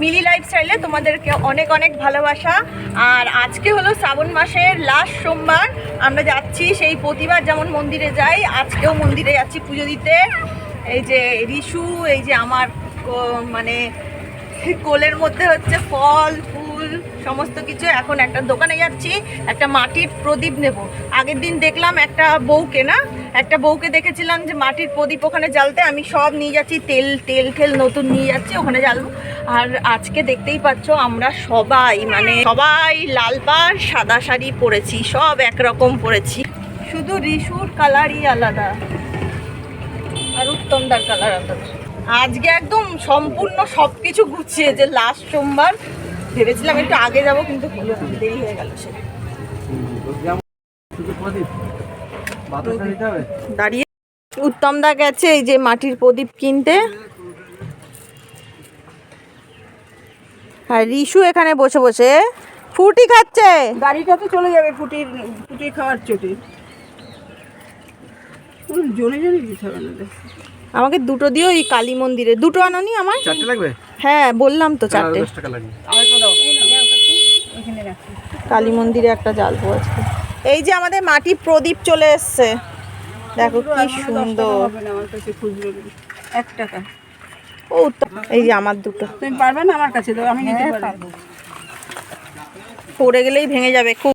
মিলি লাইফস্টাইলে তোমাদেরকে অনেক অনেক ভালোবাসা। আর আজকে হলো শ্রাবণ মাসের লাস্ট সোমবার। আমরা যাচ্ছি সেই প্রতিবার যেমন মন্দিরে যাই, আজকেও মন্দিরে যাচ্ছি পুজো দিতে। এই যে রিশু এই যে আমার মানে কোলের মধ্যে হচ্ছে ফল ফুল, সমস্ত কিছু। এখন একটা দোকানে যাচ্ছি, একটা মাটির প্রদীপ নেব। আগের দিন দেখলাম একটা বউকে না, একটা বউকে দেখেছিলাম যে মাটির প্রদীপ ওখানে জ্বালতে। আমি সব নিয়ে যাচ্ছি, তেল তেল টেল নতুন নিয়ে যাচ্ছি, ওখানে জ্বালবো। আর আজকে দেখতেই পাচ্ছ আমরা সবাই মানে সবাই লাল পাড়, সাদা শাড়ি পরেছি, সব একরকম পরেছি। শুধু রিসুর কালারই আলাদা, আর উত্তমদার কালার আলাদা। আজকে একদম সম্পূর্ণ সব কিছু গুছিয়ে যে লাস্ট সোমবার ভেবেছিলাম একটু আগে যাব কিন্তু হলো না দেরি হয়ে গেল সে দাঁড়িয়ে। উত্তমদা গেছে এই যে মাটির প্রদীপ কিনতে। আর রিশু এখানে বসে বসে ফুটি খাচ্ছে। গাড়িটা তো চলে যাবে ফুটির ফুটি খাওয়ার চোটে। পুরো জনে জনে দিতে হবে না আমাকে দুটো দিও এই কালী মন্দিরে। দুটো আনোনি আমার চারটে লাগবে? হ্যাঁ বললাম তো চারটে। টাকা লাগবে আড়াইশো দাও এখানে রাখি কালী মন্দিরে একটা জ্বালবো আজকে। এই যে আমাদের মাটি প্রদীপ চলে এসছে। দেখো কি সুন্দর। এক টাকা। ও এই যে আমার দুটো। তুমি পারবে না আমার কাছে আমি নিতে পারব। পড়ে গেলেই ভেঙে যাবে। খুব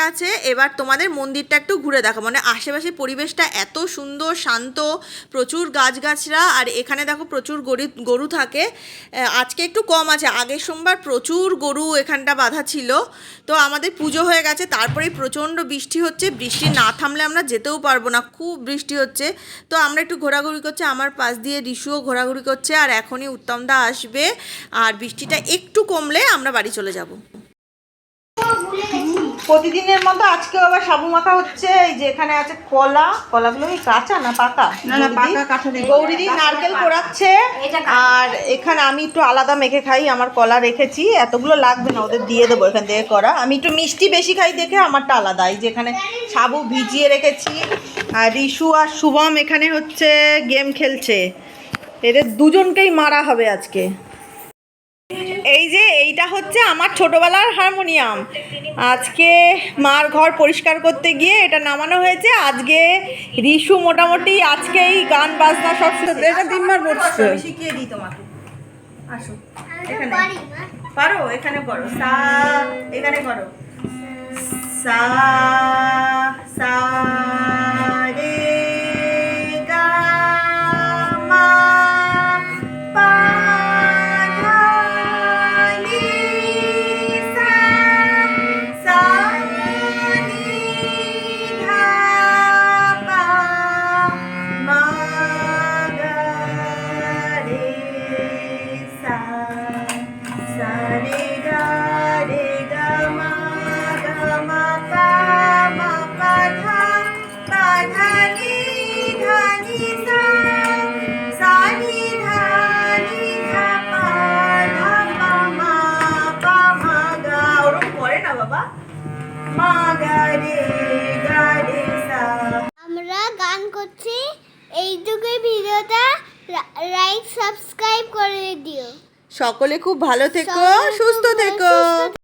গেছে এবার তোমাদের মন্দিরটা একটু ঘুরে দেখো মানে আশেপাশে পরিবেশটা এত সুন্দর, শান্ত, প্রচুর গাছগাছরা আর এখানে দেখো প্রচুর গরু গরু থাকে। আজকে একটু কম আছে, আগের সোমবার প্রচুর গরু এখানটা বাঁধা ছিল। তো আমাদের পুজো হয়ে গেছে, তারপরে প্রচণ্ড বৃষ্টি হচ্ছে, বৃষ্টি না থামলে আমরা যেতেও পারব না, খুব বৃষ্টি হচ্ছে। তো আমরা একটু ঘোরাঘুরি করছি, আমার পাশ দিয়ে রিশুও ঘোরাঘুরি করছে, আর এখনই উত্তমদা আসবে। আর বৃষ্টিটা একটু কমলে আমরা বাড়ি চলে যাব। প্রতিদিনের মতো আজকেও আবার সাবু মাখা হচ্ছে এই যে এখানে আছে কলা। কলাগুলো কি কাঁচা না পাকা? না, না, পাকা কাঁচা দিয়ে। গৌরীদি নারকেল কোড়াচ্ছে আর এখানে আমি একটু আলাদা মেখে খাই আমার কলা রেখেছি। এতগুলো লাগবে না ওদের দিয়ে দেবো এখান থেকে করা। আমি একটু মিষ্টি বেশি খাই দেখে আমারটা আলাদা। এই যে এখানে সাবু ভিজিয়ে রেখেছি। আর রিশু আর শুভম এখানে হচ্ছে গেম খেলছে। এদের দুজনকেই মারা হবে আজকে। এইটা হচ্ছে আমার ছোটবেলার হারমোনিয়াম। আজকে মার ঘর পরিষ্কার করতে গিয়ে এটা নামানো হয়েছে। আজকে রিশু মোটামুটি আজকে এই গান বাজনা সব। এটা তিনবার পড়ছে। শিখিয়ে দিই তোমাকে। আসো এখানে। পারো এখানে করো। সা এখানে করো। সা সা। এইটুকুই ভিডিওটা লাইক সাবস্ক্রাইব করে দিও। সকলে খুব ভালো থেকো। সুস্থ থেকো।